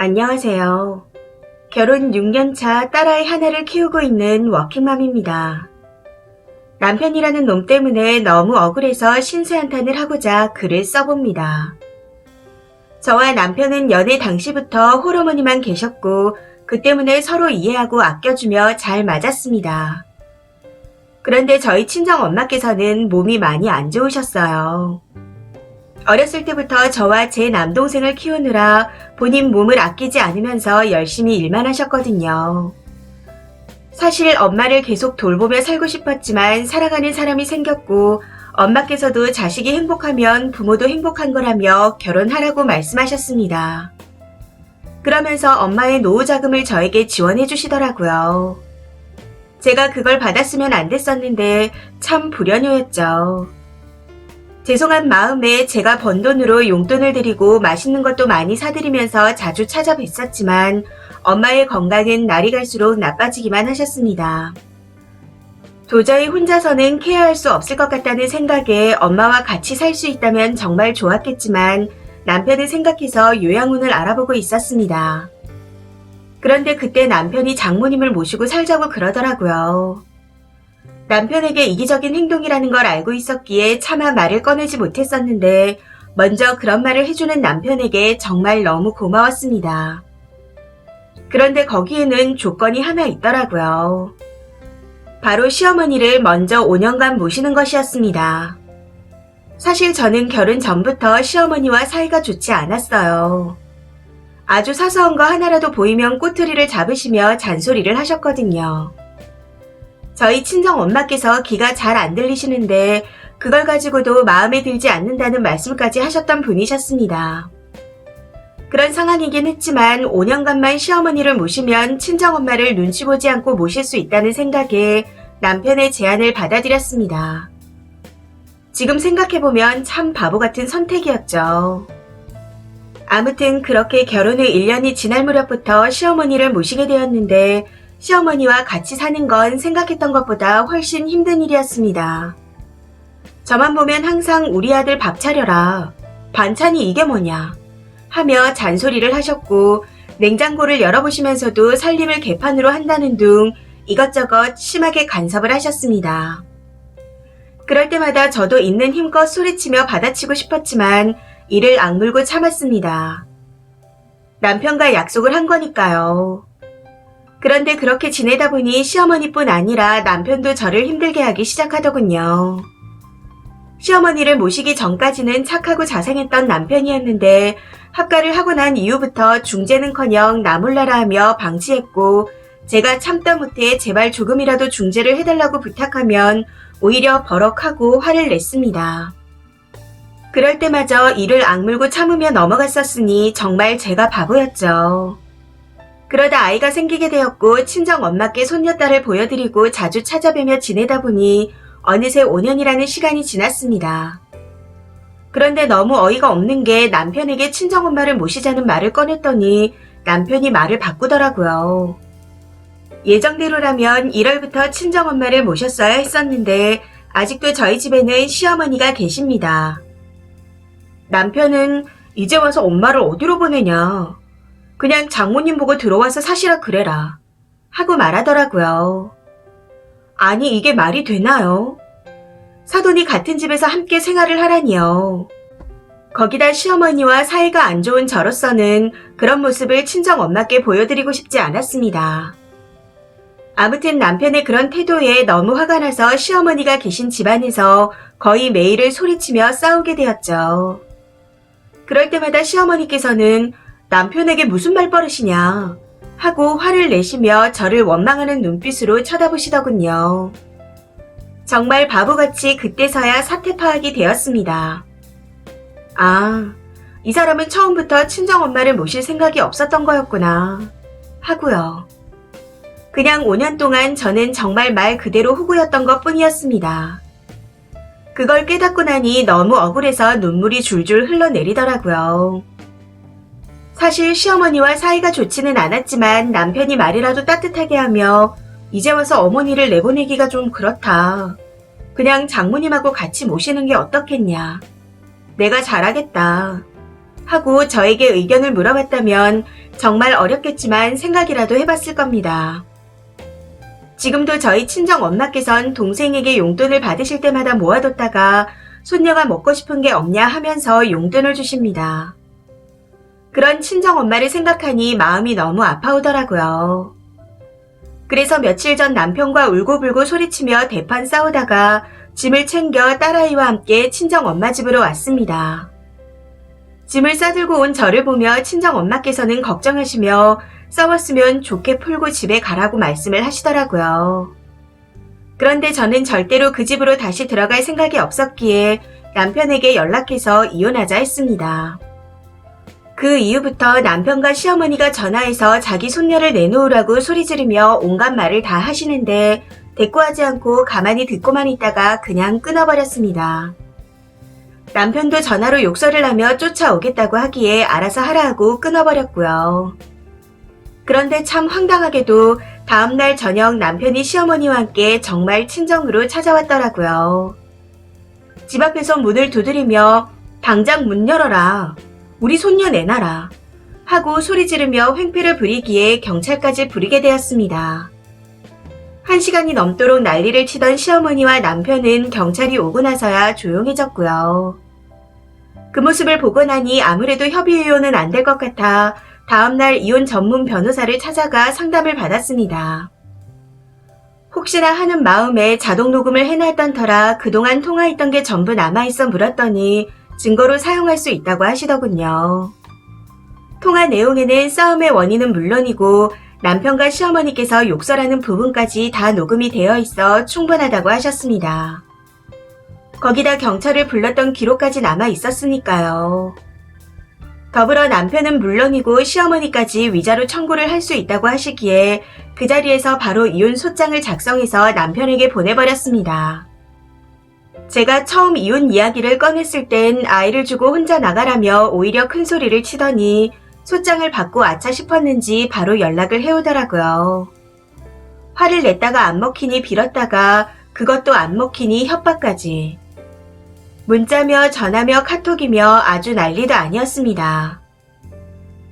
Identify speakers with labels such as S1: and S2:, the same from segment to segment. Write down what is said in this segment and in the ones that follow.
S1: 안녕하세요. 결혼 6년차 딸아이 하나를 키우고 있는 워킹맘입니다. 남편이라는 놈 때문에 너무 억울해서 신세한탄을 하고자 글을 써봅니다. 저와 남편은 연애 당시부터 홀어머니만 계셨고 그 때문에 서로 이해하고 아껴주며 잘 맞았습니다. 그런데 저희 친정 엄마께서는 몸이 많이 안 좋으셨어요. 어렸을 때부터 저와 제 남동생을 키우느라 본인 몸을 아끼지 않으면서 열심히 일만 하셨거든요. 사실 엄마를 계속 돌보며 살고 싶었지만 사랑하는 사람이 생겼고 엄마께서도 자식이 행복하면 부모도 행복한 거라며 결혼하라고 말씀하셨습니다. 그러면서 엄마의 노후 자금을 저에게 지원해 주시더라고요. 제가 그걸 받았으면 안 됐었는데 참 불연효였죠. 죄송한 마음에 제가 번 돈으로 용돈을 드리고 맛있는 것도 많이 사드리면서 자주 찾아뵀었지만 엄마의 건강은 날이 갈수록 나빠지기만 하셨습니다. 도저히 혼자서는 케어할 수 없을 것 같다는 생각에 엄마와 같이 살 수 있다면 정말 좋았겠지만 남편을 생각해서 요양원을 알아보고 있었습니다. 그런데 그때 남편이 장모님을 모시고 살자고 그러더라고요. 남편에게 이기적인 행동이라는 걸 알고 있었기에 차마 말을 꺼내지 못했었는데 먼저 그런 말을 해주는 남편에게 정말 너무 고마웠습니다. 그런데 거기에는 조건이 하나 있더라고요. 바로 시어머니를 먼저 5년간 모시는 것이었습니다. 사실 저는 결혼 전부터 시어머니와 사이가 좋지 않았어요. 아주 사소한 거 하나라도 보이면 꼬투리를 잡으시며 잔소리를 하셨거든요. 저희 친정 엄마께서 귀가 잘 안 들리시는데 그걸 가지고도 마음에 들지 않는다는 말씀까지 하셨던 분이셨습니다. 그런 상황이긴 했지만 5년간만 시어머니를 모시면 친정엄마를 눈치 보지 않고 모실 수 있다는 생각에 남편의 제안을 받아들였습니다. 지금 생각해보면 참 바보 같은 선택이었죠. 아무튼 그렇게 결혼 후 1년이 지날 무렵부터 시어머니를 모시게 되었는데 시어머니와 같이 사는 건 생각했던 것보다 훨씬 힘든 일이었습니다. 저만 보면 항상 우리 아들 밥 차려라. 반찬이 이게 뭐냐. 하며 잔소리를 하셨고 냉장고를 열어보시면서도 살림을 개판으로 한다는 둥 이것저것 심하게 간섭을 하셨습니다. 그럴 때마다 저도 있는 힘껏 소리치며 받아치고 싶었지만 이를 악물고 참았습니다. 남편과 약속을 한 거니까요. 그런데 그렇게 지내다 보니 시어머니뿐 아니라 남편도 저를 힘들게 하기 시작하더군요. 시어머니를 모시기 전까지는 착하고 자상했던 남편이었는데 합가를 하고 난 이후부터 중재는커녕 나몰라라 하며 방치했고 제가 참다 못해 제발 조금이라도 중재를 해달라고 부탁하면 오히려 버럭하고 화를 냈습니다. 그럴 때마저 이를 악물고 참으며 넘어갔었으니 정말 제가 바보였죠. 그러다 아이가 생기게 되었고 친정 엄마께 손녀딸을 보여드리고 자주 찾아뵈며 지내다 보니 어느새 5년이라는 시간이 지났습니다. 그런데 너무 어이가 없는 게 남편에게 친정엄마를 모시자는 말을 꺼냈더니 남편이 말을 바꾸더라고요. 예정대로라면 1월부터 친정엄마를 모셨어야 했었는데 아직도 저희 집에는 시어머니가 계십니다. 남편은 이제 와서 엄마를 어디로 보내냐. 그냥 장모님 보고 들어와서 사시라 그래라. 하고 말하더라고요. 아니, 이게 말이 되나요? 사돈이 같은 집에서 함께 생활을 하라니요. 거기다 시어머니와 사이가 안 좋은 저로서는 그런 모습을 친정 엄마께 보여드리고 싶지 않았습니다. 아무튼 남편의 그런 태도에 너무 화가 나서 시어머니가 계신 집안에서 거의 매일을 소리치며 싸우게 되었죠. 그럴 때마다 시어머니께서는 남편에게 무슨 말버릇이냐 하고 화를 내시며 저를 원망하는 눈빛으로 쳐다보시더군요. 정말 바보같이 그때서야 사태 파악이 되었습니다. 아, 이 사람은 처음부터 친정엄마를 모실 생각이 없었던 거였구나. 하고요. 그냥 5년 동안 저는 정말 말 그대로 후구였던 것 뿐이었습니다. 그걸 깨닫고 나니 너무 억울해서 눈물이 줄줄 흘러내리더라고요. 사실 시어머니와 사이가 좋지는 않았지만 남편이 말이라도 따뜻하게 하며 이제 와서 어머니를 내보내기가 좀 그렇다. 그냥 장모님하고 같이 모시는 게 어떻겠냐. 내가 잘하겠다. 하고 저에게 의견을 물어봤다면 정말 어렵겠지만 생각이라도 해봤을 겁니다. 지금도 저희 친정 엄마께선 동생에게 용돈을 받으실 때마다 모아뒀다가 손녀가 먹고 싶은 게 없냐 하면서 용돈을 주십니다. 그런 친정 엄마를 생각하니 마음이 너무 아파오더라고요. 그래서 며칠 전 남편과 울고불고 소리치며 대판 싸우다가 짐을 챙겨 딸아이와 함께 친정 엄마 집으로 왔습니다. 짐을 싸들고 온 저를 보며 친정 엄마께서는 걱정하시며 싸웠으면 좋게 풀고 집에 가라고 말씀을 하시더라고요. 그런데 저는 절대로 그 집으로 다시 들어갈 생각이 없었기에 남편에게 연락해서 이혼하자 했습니다. 그 이후부터 남편과 시어머니가 전화해서 자기 손녀를 내놓으라고 소리 지르며 온갖 말을 다 하시는데 대꾸하지 않고 가만히 듣고만 있다가 그냥 끊어버렸습니다. 남편도 전화로 욕설을 하며 쫓아오겠다고 하기에 알아서 하라 하고 끊어버렸고요. 그런데 참 황당하게도 다음날 저녁 남편이 시어머니와 함께 정말 친정으로 찾아왔더라고요. 집 앞에서 문을 두드리며 당장 문 열어라. 우리 손녀 내놔라. 하고 소리 지르며 횡패를 부리기에 경찰까지 부리게 되었습니다. 한 시간이 넘도록 난리를 치던 시어머니와 남편은 경찰이 오고 나서야 조용해졌고요. 그 모습을 보고 나니 아무래도 협의 이혼은 안 될 것 같아 다음날 이혼 전문 변호사를 찾아가 상담을 받았습니다. 혹시나 하는 마음에 자동 녹음을 해놨던 터라 그동안 통화했던 게 전부 남아있어 물었더니 증거로 사용할 수 있다고 하시더군요. 통화 내용에는 싸움의 원인은 물론이고 남편과 시어머니께서 욕설하는 부분까지 다 녹음이 되어 있어 충분하다고 하셨습니다. 거기다 경찰을 불렀던 기록까지 남아 있었으니까요. 더불어 남편은 물론이고 시어머니까지 위자료 청구를 할 수 있다고 하시기에 그 자리에서 바로 이혼 소장을 작성해서 남편에게 보내버렸습니다. 제가 처음 이혼 이야기를 꺼냈을 땐 아이를 주고 혼자 나가라며 오히려 큰 소리를 치더니 소장을 받고 아차 싶었는지 바로 연락을 해오더라고요. 화를 냈다가 안 먹히니 빌었다가 그것도 안 먹히니 협박까지. 문자며 전화며 카톡이며 아주 난리도 아니었습니다.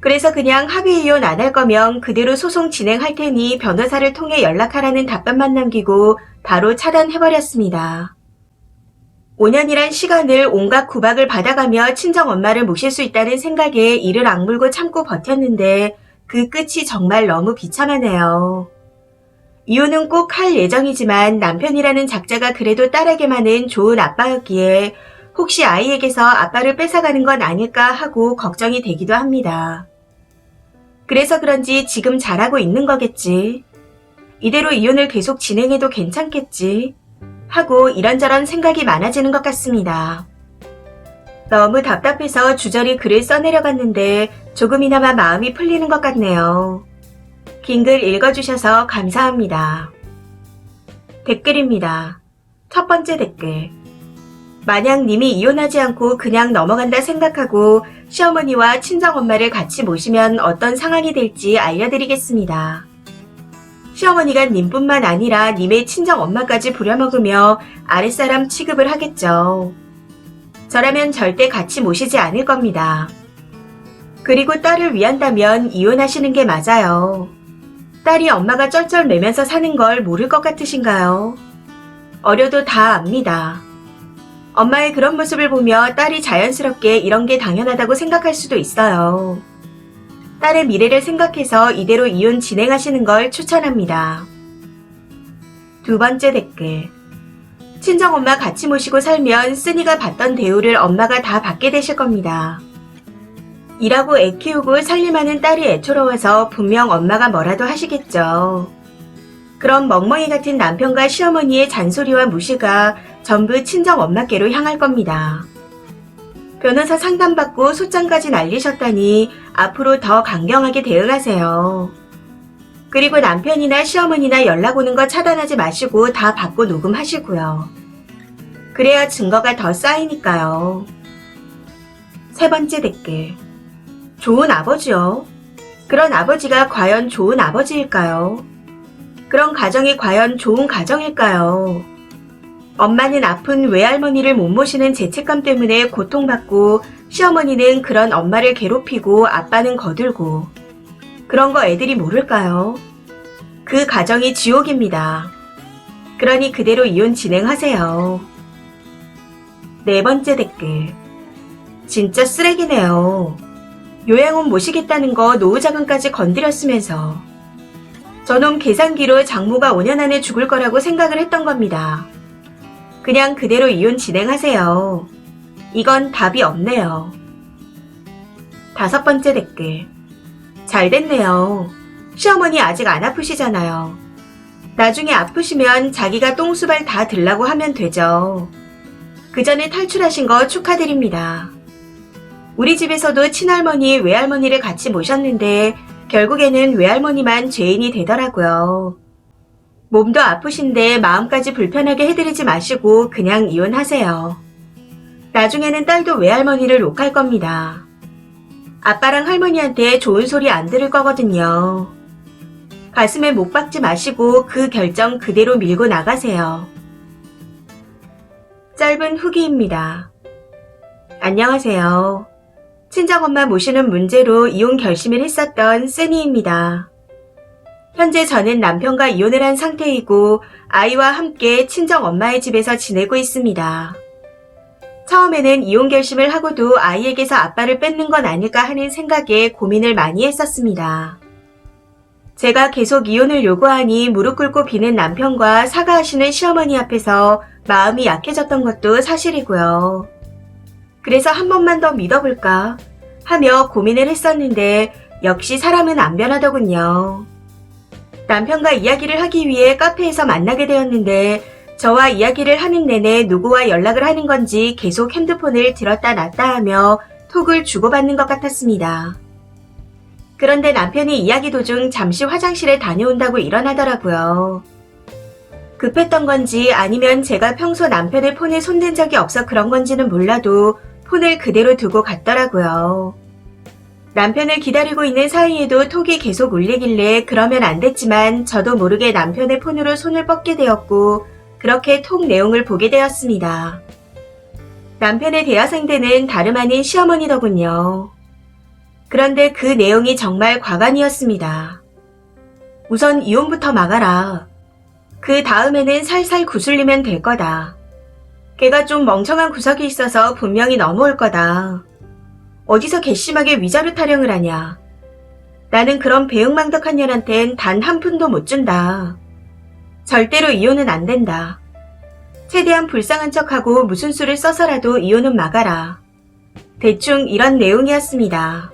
S1: 그래서 그냥 합의 이혼 안 할 거면 그대로 소송 진행할 테니 변호사를 통해 연락하라는 답변만 남기고 바로 차단해버렸습니다. 5년이란 시간을 온갖 구박을 받아가며 친정 엄마를 모실 수 있다는 생각에 이를 악물고 참고 버텼는데 그 끝이 정말 너무 비참하네요. 이혼은 꼭 할 예정이지만 남편이라는 작자가 그래도 딸에게만은 좋은 아빠였기에 혹시 아이에게서 아빠를 뺏어가는 건 아닐까 하고 걱정이 되기도 합니다. 그래서 그런지 지금 잘하고 있는 거겠지. 이대로 이혼을 계속 진행해도 괜찮겠지. 하고 이런저런 생각이 많아지는 것 같습니다. 너무 답답해서 주저리 글을 써내려갔는데 조금이나마 마음이 풀리는 것 같네요. 긴 글 읽어주셔서 감사합니다. 댓글입니다. 첫 번째 댓글. 만약 님이 이혼하지 않고 그냥 넘어간다 생각하고 시어머니와 친정엄마를 같이 모시면 어떤 상황이 될지 알려드리겠습니다. 시어머니가 님뿐만 아니라 님의 친정 엄마까지 부려먹으며 아랫사람 취급을 하겠죠. 저라면 절대 같이 모시지 않을 겁니다. 그리고 딸을 위한다면 이혼하시는 게 맞아요. 딸이 엄마가 쩔쩔 매면서 사는 걸 모를 것 같으신가요? 어려도 다 압니다. 엄마의 그런 모습을 보며 딸이 자연스럽게 이런 게 당연하다고 생각할 수도 있어요. 딸의 미래를 생각해서 이대로 이혼 진행하시는 걸 추천합니다. 두 번째 댓글. 친정엄마 같이 모시고 살면 쓰니가 받던 대우를 엄마가 다 받게 되실 겁니다. 일하고 애 키우고 살림하는 딸이 애처로워서 분명 엄마가 뭐라도 하시겠죠. 그럼 멍멍이 같은 남편과 시어머니의 잔소리와 무시가 전부 친정 엄마께로 향할 겁니다. 변호사 상담받고 소장까지 날리셨다니 앞으로 더 강경하게 대응하세요. 그리고 남편이나 시어머니나 연락 오는 거 차단하지 마시고 다 받고 녹음하시고요. 그래야 증거가 더 쌓이니까요. 세 번째 댓글. 좋은 아버지요. 그런 아버지가 과연 좋은 아버지일까요? 그런 가정이 과연 좋은 가정일까요? 엄마는 아픈 외할머니를 못 모시는 죄책감 때문에 고통받고 시어머니는 그런 엄마를 괴롭히고 아빠는 거들고 그런 거 애들이 모를까요? 그 가정이 지옥입니다. 그러니 그대로 이혼 진행하세요. 네 번째 댓글. 진짜 쓰레기네요. 요양원 모시겠다는 거 노후자금까지 건드렸으면서. 저놈 계산기로 장모가 5년 안에 죽을 거라고 생각을 했던 겁니다. 그냥 그대로 이혼 진행하세요. 이건 답이 없네요. 다섯 번째 댓글. 잘 됐네요. 시어머니 아직 안 아프시잖아요. 나중에 아프시면 자기가 똥수발 다 들라고 하면 되죠. 그 전에 탈출하신 거 축하드립니다. 우리 집에서도 친할머니, 외할머니를 같이 모셨는데 결국에는 외할머니만 죄인이 되더라고요. 몸도 아프신데 마음까지 불편하게 해드리지 마시고 그냥 이혼하세요. 나중에는 딸도 외할머니를 욕할 겁니다. 아빠랑 할머니한테 좋은 소리 안 들을 거거든요. 가슴에 못 박지 마시고 그 결정 그대로 밀고 나가세요. 짧은 후기입니다. 안녕하세요. 친정엄마 모시는 문제로 이혼 결심을 했었던 쓰니입니다. 현재 저는 남편과 이혼을 한 상태이고 아이와 함께 친정엄마의 집에서 지내고 있습니다. 처음에는 이혼 결심을 하고도 아이에게서 아빠를 뺏는 건 아닐까 하는 생각에 고민을 많이 했었습니다. 제가 계속 이혼을 요구하니 무릎 꿇고 비는 남편과 사과하시는 시어머니 앞에서 마음이 약해졌던 것도 사실이고요. 그래서 한 번만 더 믿어볼까 하며 고민을 했었는데 역시 사람은 안 변하더군요. 남편과 이야기를 하기 위해 카페에서 만나게 되었는데 저와 이야기를 하는 내내 누구와 연락을 하는 건지 계속 핸드폰을 들었다 놨다 하며 톡을 주고받는 것 같았습니다. 그런데 남편이 이야기 도중 잠시 화장실에 다녀온다고 일어나더라고요. 급했던 건지 아니면 제가 평소 남편의 폰에 손댄 적이 없어 그런 건지는 몰라도 폰을 그대로 두고 갔더라고요. 남편을 기다리고 있는 사이에도 톡이 계속 울리길래 그러면 안 됐지만 저도 모르게 남편의 폰으로 손을 뻗게 되었고 그렇게 톡 내용을 보게 되었습니다. 남편의 대화 상대는 다름 아닌 시어머니더군요. 그런데 그 내용이 정말 과간이었습니다. 우선 이혼부터 막아라. 그 다음에는 살살 구슬리면 될 거다. 걔가 좀 멍청한 구석이 있어서 분명히 넘어올 거다. 어디서 괘씸하게 위자료 타령을 하냐. 나는 그런 배응망덕한 년한텐 단 한 푼도 못 준다. 절대로 이혼은 안 된다. 최대한 불쌍한 척하고 무슨 수를 써서라도 이혼은 막아라. 대충 이런 내용이었습니다.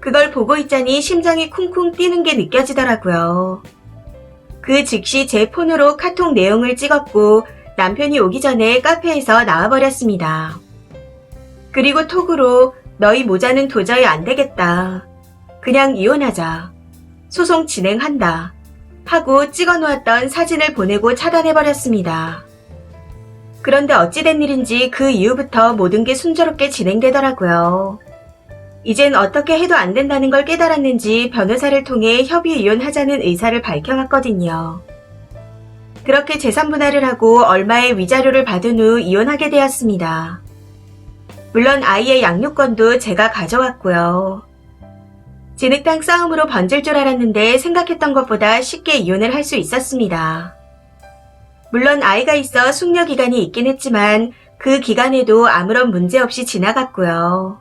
S1: 그걸 보고 있자니 심장이 쿵쿵 뛰는 게 느껴지더라고요. 그 즉시 제 폰으로 카톡 내용을 찍었고 남편이 오기 전에 카페에서 나와버렸습니다. 그리고 톡으로 너희 모자는 도저히 안 되겠다. 그냥 이혼하자. 소송 진행한다. 하고 찍어 놓았던 사진을 보내고 차단해버렸습니다. 그런데 어찌된 일인지 그 이후부터 모든 게 순조롭게 진행되더라고요. 이젠 어떻게 해도 안 된다는 걸 깨달았는지 변호사를 통해 협의 이혼하자는 의사를 밝혀왔거든요. 그렇게 재산 분할을 하고 얼마의 위자료를 받은 후 이혼하게 되었습니다. 물론 아이의 양육권도 제가 가져왔고요. 진흙탕 싸움으로 번질 줄 알았는데 생각했던 것보다 쉽게 이혼을 할 수 있었습니다. 물론 아이가 있어 숙려 기간이 있긴 했지만 그 기간에도 아무런 문제 없이 지나갔고요.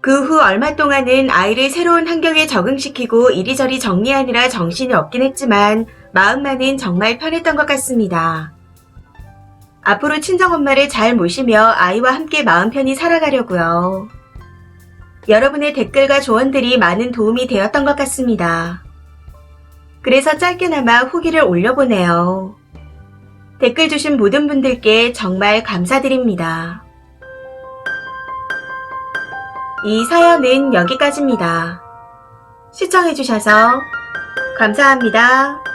S1: 그 후 얼마 동안은 아이를 새로운 환경에 적응시키고 이리저리 정리하느라 정신이 없긴 했지만 마음만은 정말 편했던 것 같습니다. 앞으로 친정엄마를 잘 모시며 아이와 함께 마음 편히 살아가려고요. 여러분의 댓글과 조언들이 많은 도움이 되었던 것 같습니다. 그래서 짧게나마 후기를 올려보네요. 댓글 주신 모든 분들께 정말 감사드립니다. 이 사연은 여기까지입니다. 시청해주셔서 감사합니다.